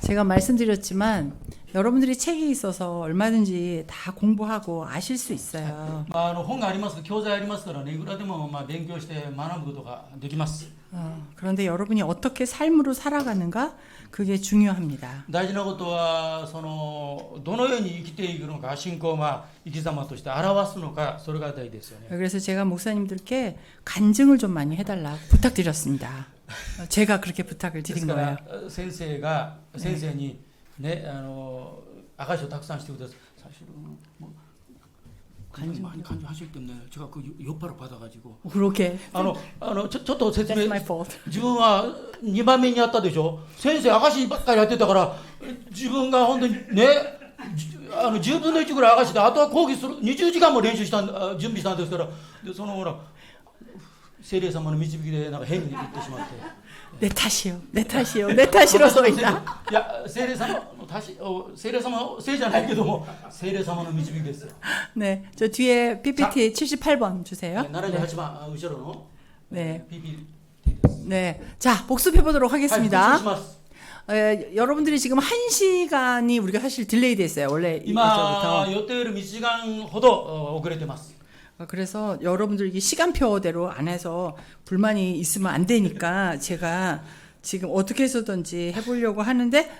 제가 말씀드렸지만 여러분들이 책이 있어서 얼마든지 다 공부하고 아실 수 있어요. まあ、あの本があります教材ありますからねいくらでもまあ勉強して学ぶことができます 어, 그런데 여러분이 어떻게 삶으로 살아가는가 그게 중요합니다. 大事なことはそのどのように生きていくのか信仰をまあ生き様として表すのかそれが大事ですよね 그래서 제가 목사님들께 간증을 좀 많이 해달라 부탁드렸습니다. 어, 제가 그렇게 부탁을 で 드린 すか 거예요. ら先生が先生にねあの証しをたくさんしてください사실은뭐 간증. 많이 간증하실 때문에 제가 그 여파를 받아가지고 그렇게 あのあのちょちょっと説 That's 明 my fault. 自分は2番目にやったでしょ先生証しばっかりやってたから自分が本当にねじあの10分の1ぐらい証しであとは講義する20時間も練習したんあ準備したんですからでそのほら 聖霊様の導きでなんか変に言ってしまって 내 탓이요. 내 탓이요. 내 탓이로 써 있다. いや聖霊様の足しお聖霊様のせいじゃないけども聖霊様の導きですよ 네, 저 뒤에 PPT 78번 주세요. 78番あ後ろの 네. PP 네. 자, 복습해 보도록 はい復習 하겠습니다. します 에, 여러분들이 지금 한 시간이 우리가 사실 딜레이 됐어요. 원래 今 이제부터. 予定より1時間ほどお遅れてます 어, 그래서 여러분들 이 시간표대로 안 해서 불만이 있으면 안 되니까 제가 지금 어떻게 해서든지 해보려고 하는데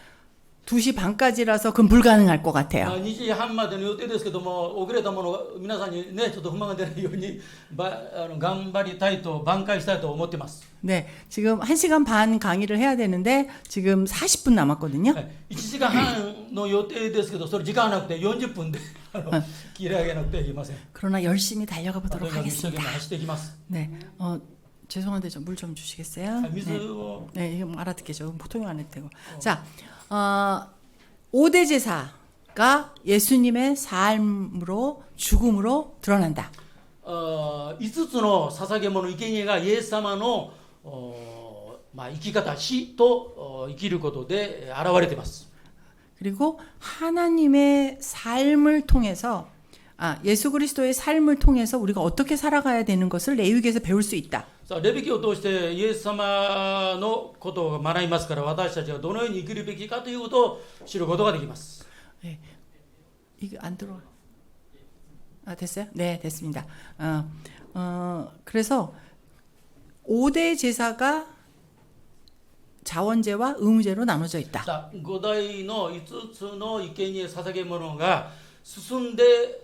2시 반까지라서 그건 불가능할 것 まあ 같아요. 2時半までの予定ですけども、遅れたものが皆さんにね、ちょっと不満が出ないように、ばあの頑張りたいと、挽回したいと思ってます。 네, 지금 1시간 반 강의를 해야 되는데 지금 40분 남았거든요. はい1時間半の予定ですけど、それ時間なくて40分であの切り上げなくてはいけません。 그러나 열심히 달려가 とに 보도록 かく一生懸 하겠습니다. 命走っていきます。 네, 어, 죄송한데 좀 물 좀 は 주시겠어요? い水 네. を、 네, 이거 뭐 알아듣게 죠 보통이 안 해도 되고. 자, 어, 5대 제사가 예수님의 삶으로 죽음으로 드러난다. あ5つの捧げ物、生贄がイエス様のおまあ、生き方、死とお生きることで現れています。 그리고 하나님의 삶을 통해서 아, 예수 그리스도의 삶을 통해서 우리가 어떻게 살아가야 되는 것을 레위기에서 배울 수 있다. さあレビ記を通してイエス様のことを学びますから私たちがどのように生きるべきかということを知ることができます。 네. 이게 안 들어. 아, 됐어요? 네, 됐습니다. 어, 어, 그래서 5대 제사가 자원제와 의무제로 나눠져 있다. さあ五大の5つの生贄捧げ物が進んで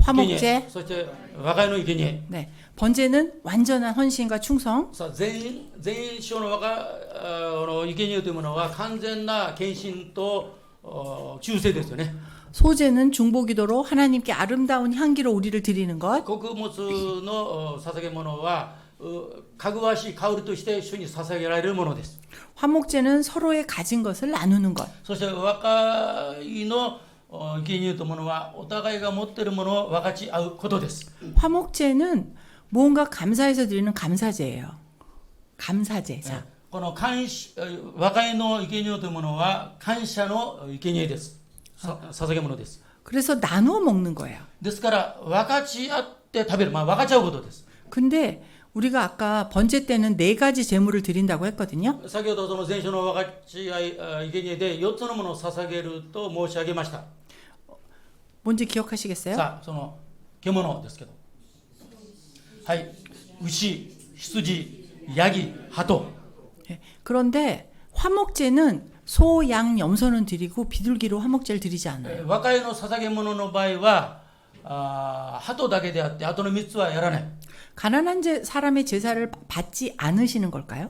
화목제. 와가의 네. 번제는 완전한 헌신과 충성. 전인 전인 시온의 와가 이견이 때문에와 완전한 소제는 중보기도로 하나님께 아름다운 향기로 우리를 드리는 것. 그모습의 사사계 모노와 가그와시 가오리 또시대 순이 사사계라이를 모노 됐. 화목제는 서로의 가진 것을 나누는 것. 소제 와카이노 お生贄というものはお互いが持っているものを分かち合うことです 화목제는 뭔가 감사해서 드리는 감사제예요. 감사제사. この感謝和解の生贄というものは感謝の生贄ですさ捧げ物です 그래서 나누어 먹는 거예요. ですから分かち合って食べる、まあ、分かち合うことです 근데 우리가 아까 번제 때는 네 가지 제물을 드린다고 했거든요. 先ほどその前書の分かち合いあ生贄で4つのものを捧げると申し上げました、 뭔지 기억하시겠어요? さあその獣ですけどはい牛羊ヤギ鳩 예. 그런데 화목제는 소, 양, 염소는 드리고 비둘기로 화목제를 드리지 え 않아요. ー和解の捧げ物の場合はあー鳩だけであってあとの3つはやらない 가난한 제, 사람의 제사를 받지 않으시는 걸까요?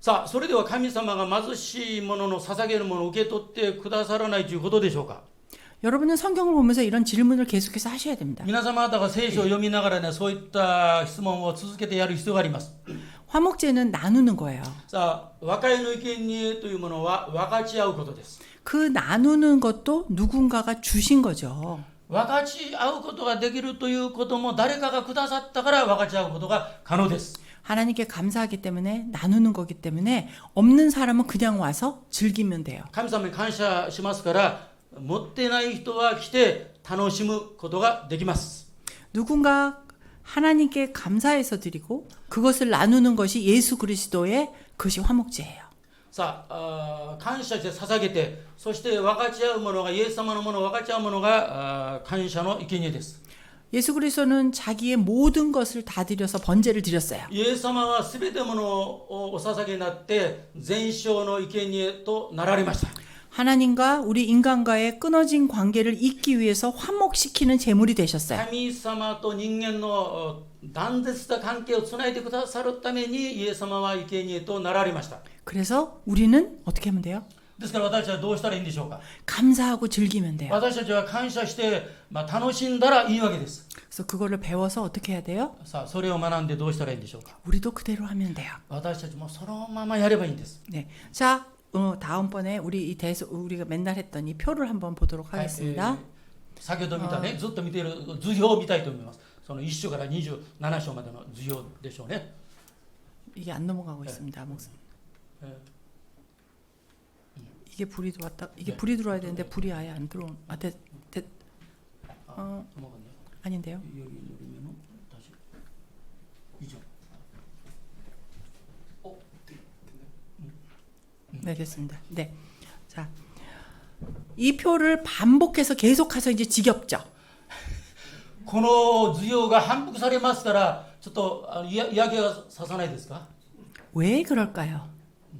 さあそれでは神様が貧しい者の捧げるものを受け取ってくださらないということでしょうか 여러분은 성경을 보면서 이런 질문을 계속해서 하셔야 됩니다. 皆様方が聖書を読みながらねそういった質問を続けてやる必要があります 화목제는 나누는 거예요. さあ和解の生贄というものは分かち合うことです 그 나누는 것도 누군가가 주신 거죠. 分かち合うことができるということも誰かがくださったから分かち合うことが可能です。 하나님께 감사하기 때문에 나누는 거기 때문에 없는 사람은 그냥 와서 즐기면 돼요. 神様に感謝しますから、 持ってない人は来て楽しむことができます。 누군가 하나님께 감사해서 드리고 그것을 나누는 것이 예수 그리스도의 그것이 화목제예요. さああー感謝して捧げて、そして分かち合うものが、イエス様のものを分かち合うものがあー感謝の生贄です。 예수 그리스도는 자기의 모든 것을 다 드려서 번제를 드렸어요. イエス様はすべてものをお捧げになって、全焼の生贄となられました。 하나님과 우리 인간과의 끊어진 관계를 잇기 위해서 화목시키는 제물이 되셨어요. 神様と人間のお断絶した関係をつないでくださるために、イエス様は生贄となられました。 그래서 우리는 어떻게 하면 돼요? ですから私はどうしたらいいんでしょうか。 감사하고 즐기면 돼요. 私たちは感謝して、まあ、楽しんだらいいわけです。 그래서 그거를 배워서 어떻게 해야 돼요? さあ、それを学んでどうしたらいいんでしょうか。 우리도 그대로 하면 돼요. 私たちもそのままやればいいんです。 네. 자, 어, 다음번에 우리 이 대소 우리가 맨날 했던 이 표를 한번 보도록 はい 하겠습니다. えー先ほど見たね、ずっと見ている図表を見たいと思います。その1章から27章までの図表でしょうね。 이게 안 넘어가고 있습니다. 목사님. え 이게 불이 들어왔다. 이게 네. 불이 들어와야 되는데 불이 아예 안 들어온. 아, 됐, 됐. ー 어, あもうわかんない 아닌데요. よりより目の 네, 됐습니다. 네. 자. 이 표를 반복해서 계속해서 이제 지겹죠. この図表が反復されますから、ちょっとあのいや嫌気がささないですか 왜 그럴까요?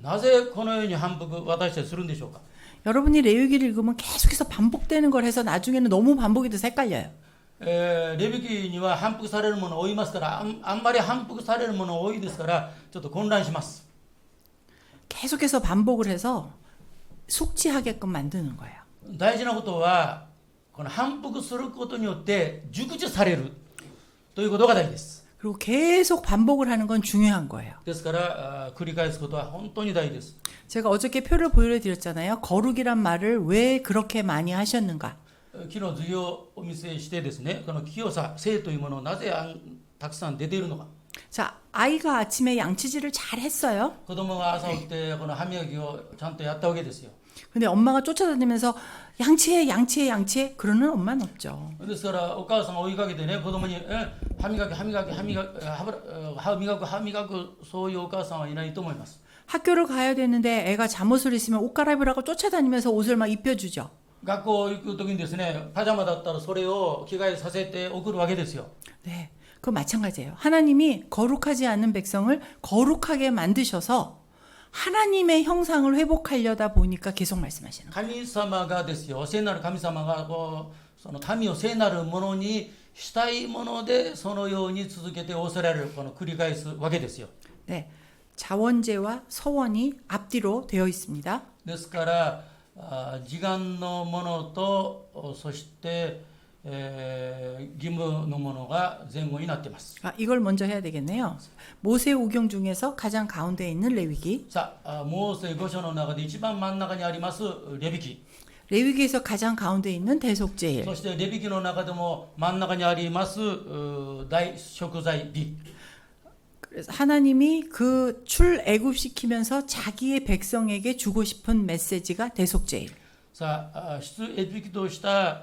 なぜこのように反復私たちするんでしょうか 여러분이 레위기를 읽으면 계속해서 반복되는 걸 해서 나중에는 너무 반복이 돼서 헷갈려요. えーレビ記には反復されるもの多いますからあんあんまり反復されるもの多いですからちょっと混乱します 계속해서 반복을 해서 숙지하게끔 만드는 거예요. 大事なことはこの反復することによって熟知されるということが大事です 그리고 계속 반복을 하는 건 중요한 거예요. ですからあー繰り返すことは本当に大事です 제가 어저께 표를 보여드렸잖아요. 거룩이란 말을 왜 그렇게 많이 하셨는가? 昨日授業をお見せしてですねこの清さ性というものをなぜあんたくさん出ているのか 자, 아이가 아침에 양치질을 잘 했어요. 그동안 네. 와서 올 때거나 하며기요 잠도 야다 오게 됐어요. 근데 엄마가 쫓아다니면서 양치해, 양치해, 양치해. 그러는 엄마는 없죠. 근데 서라 옷가상 오이가게 되네. 그동안이 예, 하미가게 하미가게 하미가 어, 어, 하미가고 하미가고 소이 가상 이나이 또 모이마스. 학교를 가야 되는데 애가 잠옷을 있으면 옷 갈아입으라고 쫓아다니면서 옷을 막 입혀주죠. 갖고 있고 덕인 대신에 파자마 다 따라 소래요. 기가에 사세 때 오그로 하게 됐어요. 네, 그 마찬가지예요. 하나님이 거룩하지 않은 백성을 거룩하게 만드셔서 하나님의 형상을 회복하려다 보니까 계속 말씀하시는 거예요. 神様がですよ聖なる神様がこうその民を聖なるものにしたいものでそのように続けて仰せられるこの繰り返すわけですよ 네. 자원제와 서원이 앞뒤로 되어 있습니다. ですからあ時間のものとおそして、 えー義務のものが前後になっています 아, 이걸 먼저 해야 되겠네요. 모세 오경 중에서 가장 가운데 있는 레위기. さああモーセ五章の中で一番真ん中にありますレビ記 레위기에서 가장 가운데 있는 대속제일. そしてレビ記の中でも真ん中にありますう大食材日 그래서 하나님이 그 출애굽시키면서 자기의 백성에게 주고 싶은 메시지가 대속제일. さああ出エジプトした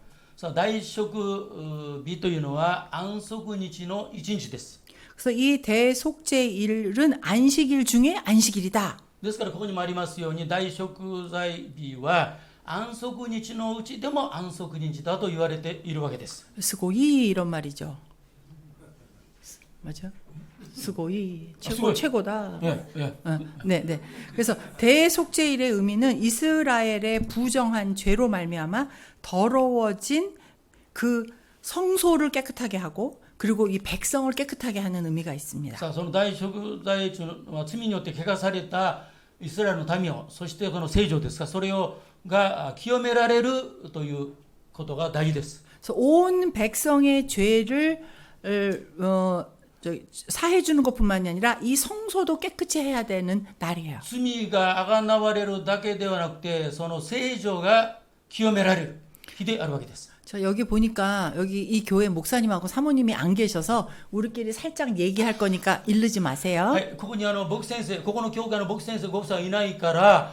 さあ大食う日というのは安息日の一日です 그래서 이 대속제일은 안식일 중에 안식일이다. ですからここにもありますように大食材日は安息日のうちでも安息日だと言われているわけです 스고이 이런 말이죠. 맞아? 스고이 최고 스고이. 최고다. ええ 어, 네, 네. 그래서 대속제일의 의미는 이스라엘의 부정한 죄로 말미암아 더러워진 그 성소를 깨끗하게 하고 그리고 이 백성을 깨끗하게 하는 의미가 있습니다. さあその大食材中の、まあ、罪によって汚されたイスラエルの民をそしてこの聖女ですがそれをがあ清められるということが大事です 그래서 온 백성의 죄를 어, 저, 사해 주는 것뿐만이 아니라 이 성소도 깨끗이 해야 되는 날이에요. 罪があがなわれるだけではなくてその聖女が清められる日であるわけです 저 여기 보니까 여기 이 교회 목사님하고 사모님이 안 계셔서 우리끼리 살짝 얘기할 거니까 이르지 마세요. はい、ここにあの牧師先生、ここの教会の牧師先生、ご夫妻いないから、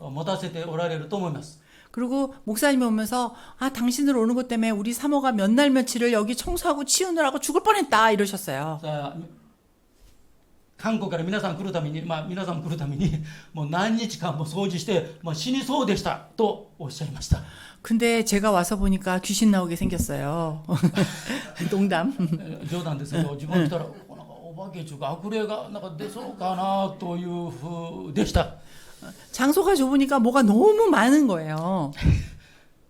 様方もその品物ごとにそのそれなりの意味を持たせておられると思います。 그리고 목사님이 오면서 아 당신들 오는 것 때문에 우리 사모가 몇 날 며칠을 여기 청소하고 치우느라고 죽을 뻔했다 이러셨어요. さあ韓国から皆さん来るために、まあ、皆さんも来るためにもう何日間も掃除して、まあ、死にそうでしたとおっしゃいました 근데 제가 와서 보니까 귀신 나오게 생겼어요. 농담. えー冗談ですけど自分来たら、なんかお化け中か悪霊がなんか出そうかなというふうでした 장소가 좁으니까 뭐가 너무 많은 거예요.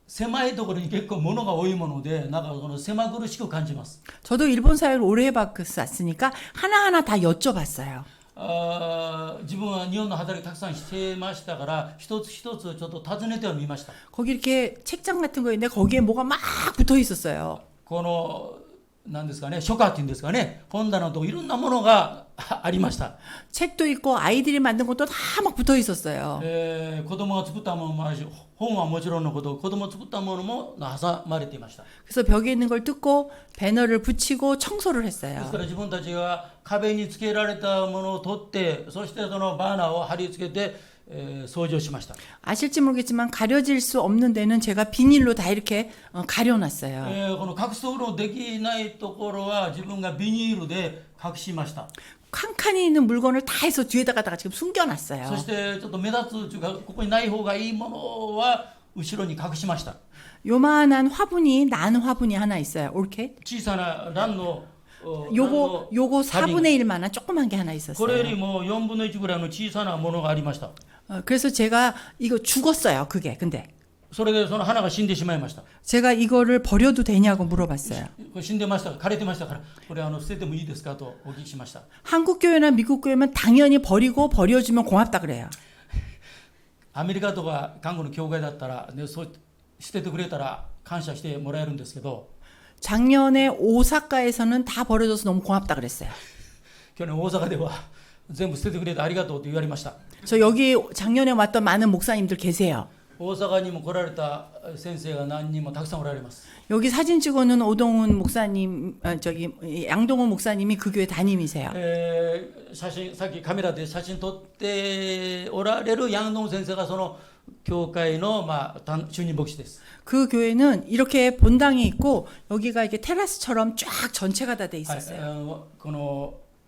狭いところに結構物が多いものでなんかその狭苦しく感じます 저도 일본 사회를 오래 해봤으니까 하나하나 다 여쭤봤어요. あー自分は日本の働きたくさんしてましたから一つ一つちょっと尋ねてはみました 거기 이렇게 책장 같은 거 있는데 거기에 뭐가 막 붙어 있었어요. このなんですかね書家っていうんですかね本棚のとこいろんなものが ありました 책도 있고 아이들이 만든 것도 다 막 붙어 있었어요. えー子供が作ったものもあるし本はもちろんのこと子供が作ったものも挟まれていました 그래서 벽에 있는 걸 뜯고 배너를 붙이고 청소를 で 했어요. すから自分たちが壁につけられたものを取ってそしてそのバーナーを貼り付けて、えー掃除をしました 아실지 모르겠지만 가려질 수 없는 데는 제가 비닐로 다 이렇게 어, 가려놨어요. えーこの隠すことのできないところは自分がビニールで隠しました 칸칸이 있는 물건을 다 해서 뒤에다 갖다가 지금 そ 숨겨놨어요. してちょっと目立つというかここにない方がいいものは後ろに隠しました 요만한 화분이 난 화분이 하나 있어요. 올케? 小さなランのお 요거 ランの 요거 花瓶 4분의 1만한 조그만 게 하나 これより 있었어요. も4分の1ぐらいの小さなものがありました 어, 그래서 제가 이거 죽었어요. 그게 근데 それでその花が死んでしまいました 제가 이거를 버려도 되냐고 물어봤어요. これ死んでました枯れてましたからこれあの捨ててもいいですかとお聞きしました 한국 교회나 미국 교회면 당연히 버리고 버려주면 고맙다 그래요. アメリカとか韓国の教会だったら、ね、そう捨ててくれたら感謝してもらえるんですけど 작년에 오사카에서는 다 버려줘서 너무 고맙다 그랬어요. 去年大阪では全部捨ててくれてありがとうと言われました 저 여기 작년에 왔던 많은 목사님들 계세요. 大阪にも来られた先生が何人もたくさんおられます 여기 사진 찍어놓은 오동훈 목사님, 아, 저기 양동훈 목사님이 그 교회 담임이세요. えー写真さっきカメラで写真撮っておられるヤンドン先生がその教会の、まあ、担主任牧師です 그 교회는 이렇게 본당이 있고 여기가 이게 테라스처럼 쫙 전체가 다 돼 はい、 있었어요. あのこの、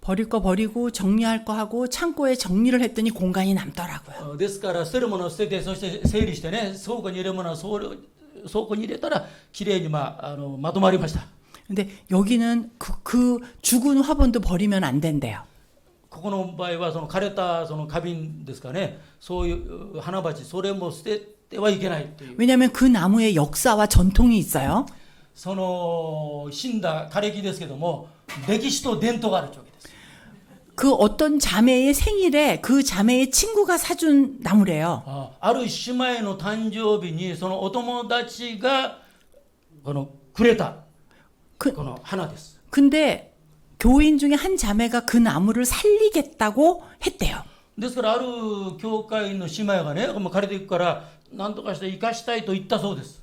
버릴 거 버리고 정리할 거 하고 창고에 정리를 했더니 공간이 남더라고요. ですから捨てるものを捨ててそして整理してね倉庫に入れるものは倉倉庫に入れたらきれいにまああのまとまりました 근데 여기는 그, 그 죽은 화분도 버리면 안 된대요. ここの場合はその枯れたその花瓶ですかねそういう花鉢それも捨ててはいけないという 왜냐하면 그 나무에 역사와 전통이 있어요. その死んだ枯れ木ですけども歴史と伝統があるわけです 그 어떤 자매의 생일에 그 자매의 친구가 사준 나무래요. あある姉妹の誕生日にそのお友達がこのくれた 그 この花です 근데 교인 중에 한 자매가 그 나무를 살리겠다고 했대요. ですからある教会の姉妹がねもう借りていくから何とかして生かしたいと言ったそうです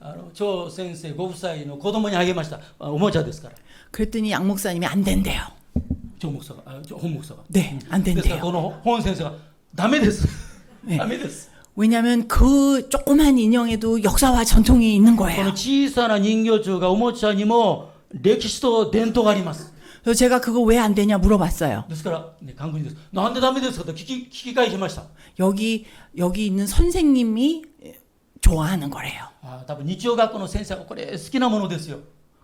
あの張先生ご夫妻の子供にあげましたあおもちゃですから 그랬더니 양 목사님이 안 된대요. 張木さんがあ本木さんが 네, 안 ですから 된대요. この本先生がダメです、ねダメです 왜냐하면 그 조그만 인형에도 역사와 전통이 있는 この 거예요. 小さな人形町がおもちゃにも歴史と伝統があります 그래서 제가 그거 왜 안 되냐 물어봤어요. ですから、ね、韓国人ですなんでダメですかと聞き聞き返しました 여기 여기 있는 선생님이 좋아하는 거래요. あ多分日曜学校の先生がこれ好きなものですよ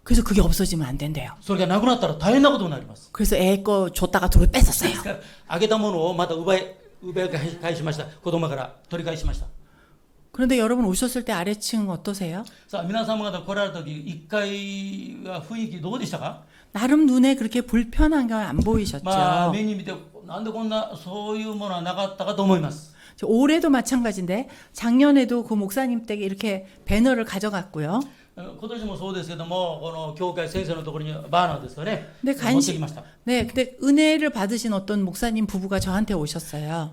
그래서 그게 없어지면 안 된대요. それがなくなったら大変なことになります 그래서 애 거 줬다가 돌을 で 뺏었어요. すからあげたものをまた奪い奪い返しました子供から取り返しました 그런데 여러분 오셨을 때 아래층 어떠세요? さあ皆様方来られた時1階は雰囲気どうでしたか 나름 눈에 그렇게 불편한 건 안 보이셨죠? まあ目に見てなんでこんなそういうものはなかったかと思います 저 올해도 마찬가지인데 작년에도 그 목사님 댁에 이렇게 배너를 가져갔고요. 今年もそうですけどもこの教会先生のところにバーナーですかねで持って간식-きました 네, 근데 은혜를 받으신 어떤 목사님 부부가 저한테 오셨어요.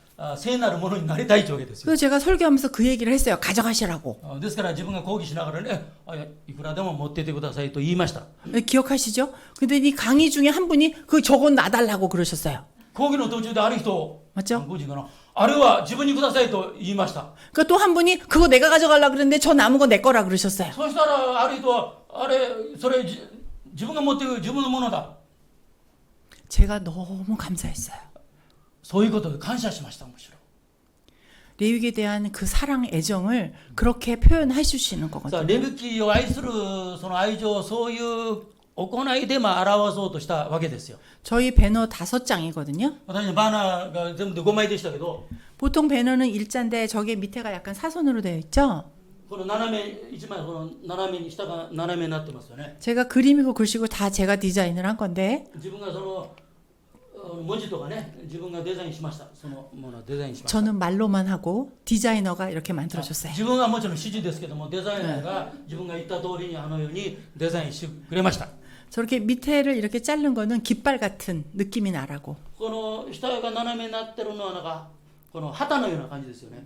あ聖なるものになりたいというわけですよ 그래서 제가 설교하면서 그 얘기를 했어요. 가져가시라고. あですから自分が抗議しながらねあいやいくらでも持っていてくださいと言いました 네, 기억하시죠? 근데 이 강의 중에 한 분이 그 저건 놔달라고 그러셨어요. 抗議の途中である人 맞죠? 韓国人かなあれは自分にくださいと言いました 그러니까 또 한 분이 그거 내가 가져가려고 그랬는데 저 남은 거 내 거라 그러셨어요. そしたらある人はあれそれじ自分が持っていく自分のものだ 제가 너무 감사했어요. そういうことで感謝しましたむしろ 레위기에 대한 그 사랑 애정을 그렇게 표현해 주시는 さあ 거거든요. レビキを愛するその愛情そういう行いでまあ表そうとしたわけですよ 저희 배너 다섯 장이거든요. 私のバーナーが全部で5枚でしたけど 보통 배너는 일자인데 저게 밑에가 약간 사선으로 되어 있죠. この斜め1枚この斜めに下が斜めになってますよね 제가 그림이고 글씨고 다 제가 디자인을 한 건데 自分がそのあの 文字とかね自分がデザインしましたそのものをデザインしました 저는 말로만 하고 디자이너가 이렇게 만들어 줬어요. 自分はもちろん指示ですけどもデザイナーが自分が言った通りにあのようにデザインしてくれました 저렇게 밑에를 이렇게 자른 거는 깃발 같은 느낌이 나라고. この下が斜めになってるのはなんかこの旗のような感じですよね、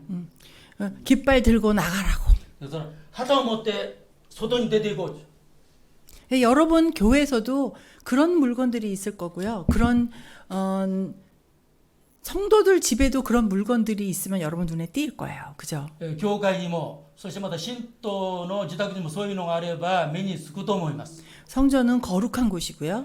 어, 깃발 들고 나가라고. だから旗を持って外に出ていこう 예, 여러분 교회에서도 그런 물건들이 있을 거고요. 그런 어, 성도들 집에도 그런 물건들이 있으면 여러분 눈에 띌 거예요. 그죠? えー教会にもそしてまた信徒の自宅にもそういうのがあれば目につくと思います 성전은 거룩한 곳이고요.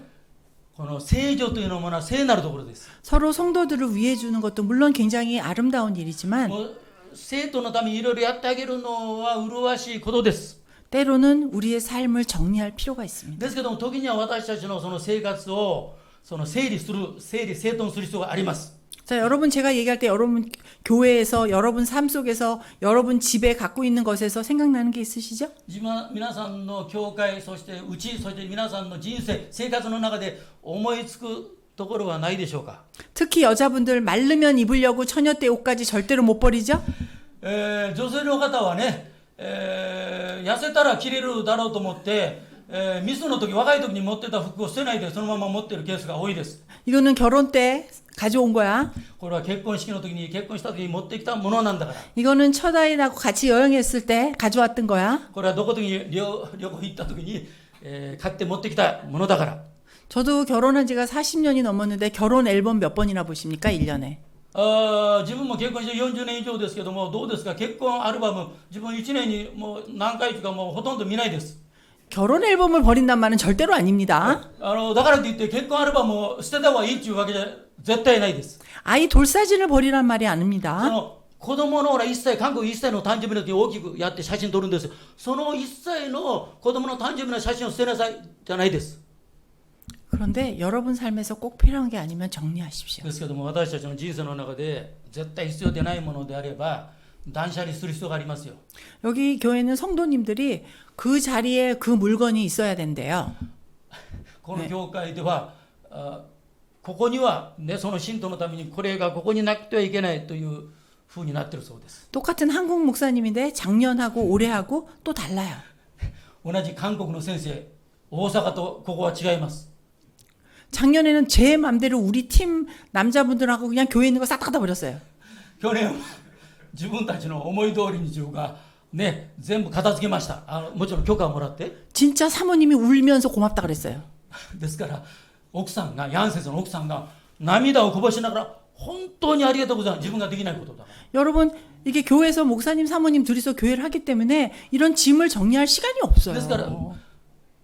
この聖女というのものは聖なるところです 서로 성도들을 위해 주는 것도 물론 굉장히 아름다운 일이지만 もう生徒のためにいろいろやってあげるのは麗しいことです 때로는 우리의 삶을 정리할 필요가 있습니다. ですけども時には私たちのその生活をその整理する整理整頓する必要があります 자, 여러분 제가 얘기할 때 여러분 교회에서 여러분 삶 속에서 여러분 집에 갖고 있는 것에서 생각나는 게 있으시죠? 自分皆さんの教会そしてうちそして皆さんの人生生活の中で思いつくところはないでしょうか、 특히 여자분들 마르면 입으려고 처녀 때 옷까지 절대로 못 버리죠? えー女性の方はね、 えー痩せたら着れるだろうと思って えーミスの時若い時に持ってた服を捨てないでそのまま持ってるケースが多いです 이거는 결혼 때 가져온 거야. これは結婚式の時に結婚した時に持ってきたものなんだから 이거는 첫 아이하고 같이 여행했을 때 가져왔던 거야. これはどこに旅旅行行った時に、えー買って持ってきたものだから 저도 결혼한 지가 40년이 넘었는데 결혼 앨범 몇 번이나 보십니까? 1년에. あー自分も結婚して40年以上ですけどもどうですか結婚アルバム自分1年にもう何回というかもうほとんど見ないです 결혼 앨범을 버린단 말은 절대로 아닙니다. あのだからといって結婚アルバムを捨てた方がいいっていうわけじゃ絶対ないです 아이 돌사진을 버리란 말이 そ 아닙니다. の子供のほら1歳韓国1歳の誕生日の時に大きくやって写真撮るんですよその1歳の子供の誕生日の写真を捨てなさいじゃないです 그런데 여러분 삶에서 꼭 필요한 게 아니면 정리하십시오. ですけども私たちの人生の中で絶対必要でないものであれば断捨離する必要がありますよ 여기 교회는 성도님들이 그 자리에 그 물건이 있어야 된대요. この教会では、あここには、ね、その信徒のためにこれがここになくてはいけないというふうになってるそうです 똑같은 한국 목사님인데 작년하고 올해하고 또 달라요. 同じ韓国の先生大阪とここは違います 작년에는 제 맘대로 우리 팀 남자분들하고 그냥 교회 있는 거 싹 다 버렸어요. 去年は自分たちの思い通りに自分がね全部片付けましたあのもちろん許可をもらって 진짜 사모님이 울면서 고맙다 그랬어요. ですから奥さんがヤン先生の奥さんが涙をこぼしながら本当にありがとうございます自分ができないことだから 여러분 이게 교회에서 목사님 사모님 둘이서 교회를 하기 때문에 이런 짐을 정리할 시간이 없어요.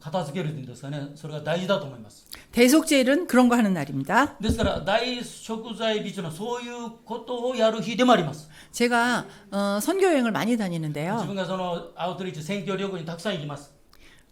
片付けるんですかねそれが大事だと思います 대속제일은 그런 거 하는 날입니다. ですから大食材日というのはそういうことをやる日でもあります 제가 어, 선교 여행을 많이 自 다니는데요. 分がそのアウトリーチ選挙旅行にたくさん行きます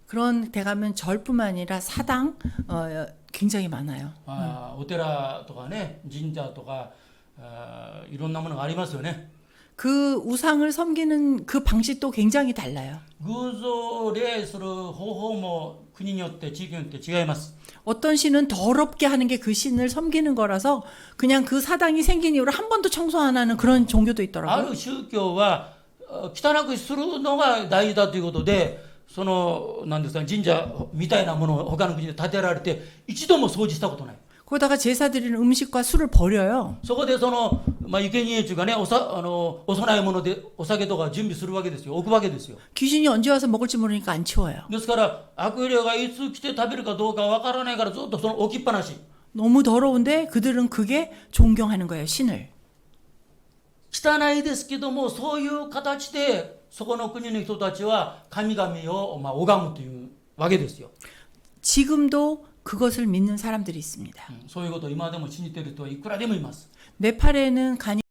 그런 데 가면 절뿐만 아니라 사당 어, 굉장히 많아요. あーお寺とかね神社とかあーいろんなものがありますよね 그 우상을 섬기는 그 방식도 굉장히 달라요. 偶像礼する方法も国によって地域によって違います 어떤 신은 더럽게 하는 게 그 신을 섬기는 거라서 그냥 그 사당이 생긴 이후로 한 번도 청소 안 하는 그런 종교도 あ 있더라고요. る宗教はあ汚くするのが大事だということでそのなんですか神社みたいなものを他の国で建てられて一度も掃除したことない 거기다가 제사 드리는 음식과 술을 버려요. そこでその、まあ、生贄中がねおさあのお供え物でお酒とか準備するわけですよ置くわけですよ 귀신이 언제 와서 먹을지 모르니까 안 치워요. ですから悪霊がいつ来て食べるかどうかわからないからずっとその置きっぱなし 너무 더러운데 그들은 그게 존경하는 거예요, 신을. 汚いですけどもそういう形でそこの国の人たちは神々を、まあ、拝むというわけですよ、 지금도 그것을 믿는 사람들이 있습니다. うんそういうことを今でも信じている人はいくらでもいます 네팔에는 간이